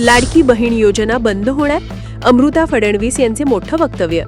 लाडकी बहीण योजना बंद होणार? अमृता फडणवीस यांचे मोठं वक्तव्य.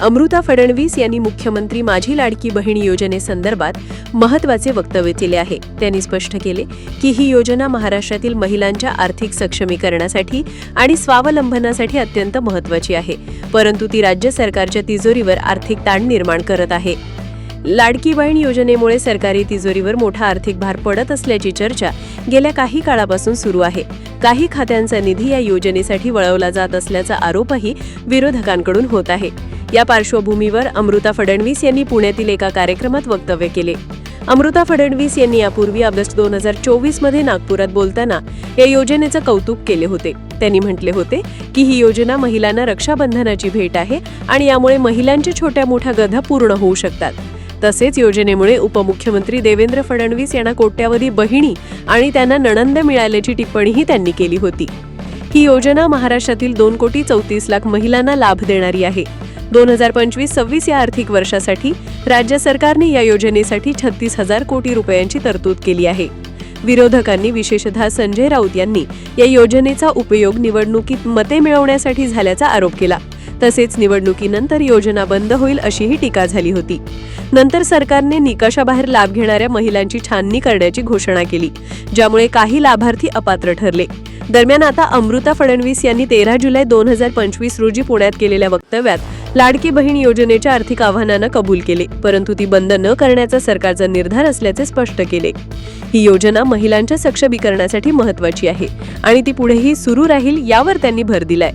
अमृता फडणवीस यांनी मुख्यमंत्री माझी लाडकी बहीण योजनेसंदर्भात महत्त्वाचे वक्तव्य केले आहे. त्यांनी स्पष्ट केले की ही योजना महाराष्ट्रातील महिलांच्या आर्थिक सक्षमीकरणासाठी आणि स्वावलंबनासाठी अत्यंत महत्वाची आहे. परंतु ती राज्य सरकारच्या तिजोरीवर आर्थिक ताण निर्माण करत आहे. लाडकी बहीण योजनेमुळे सरकारी तिजोरीवर मोठा आर्थिक भार पडत असल्याची चर्चा गेल्या काही काळापासून सुरू आहे. काही खात्यांचा निधी या योजनेसाठी वळवला जात असल्याचा आरोपही विरोधकांकडून होत आहे. या पार्श्वभूमीवर अमृता फडणवीस यांनी पुण्यातील एका कार्यक्रमात वक्तव्य केले. अमृता फडणवीस यांनी यापूर्वी ऑगस्ट दोन हजार चोवीसमध्ये नागपुरात बोलताना या योजनेचं कौतुक केले होते. त्यांनी म्हटले होते की ही योजना महिलांना रक्षाबंधनाची भेट आहे आणि यामुळे महिलांच्या छोट्या मोठ्या गधा पूर्ण होऊ शकतात. तसेच योजनेमुळे उपमुख्यमंत्री देवेंद्र फडणवीस यांना कोट्यावधी बहिणी आणि त्यांना नणंद मिळाल्याची टिप्पणीही त्यांनी केली होती. ही योजना महाराष्ट्रातील दोन कोटी चौतीस लाख महिलांना लाभ देणारी आहे. दोन हजार पंचवीस सव्वीस या आर्थिक वर्षासाठी राज्य सरकारने या योजनेसाठी छत्तीस हजार कोटी रुपयांची तरतूद केली आहे. विरोधकांनी विशेषतः संजय राऊत यांनी या योजनेचा उपयोग निवडणुकीत मते मिळवण्यासाठी झाल्याचा आरोप केला. तसेच निवडणुकीनंतर योजना बंद होईल अशीही टीका झाली होती. नंतर सरकारने निकषाबाहेर लाभ घेणाऱ्या महिलांची छाननी करण्याची घोषणा केली ज्यामुळे काही लाभार्थी अपात्र ठरले. दरम्यान आता अमृता फडणवीस यांनी तेरा जुलै दोन हजार पंचवीस रोजी पुण्यात केलेल्या वक्तव्यात लाडकी बहीण योजनेच्या आर्थिक आव्हानानं कबूल केले परंतु ती बंद न करण्याचा सरकारचा निर्धार असल्याचे स्पष्ट केले. ही योजना महिलांच्या सक्षमीकरणासाठी महत्वाची आहे आणि ती पुढेही सुरू राहील यावर त्यांनी भर दिलाय.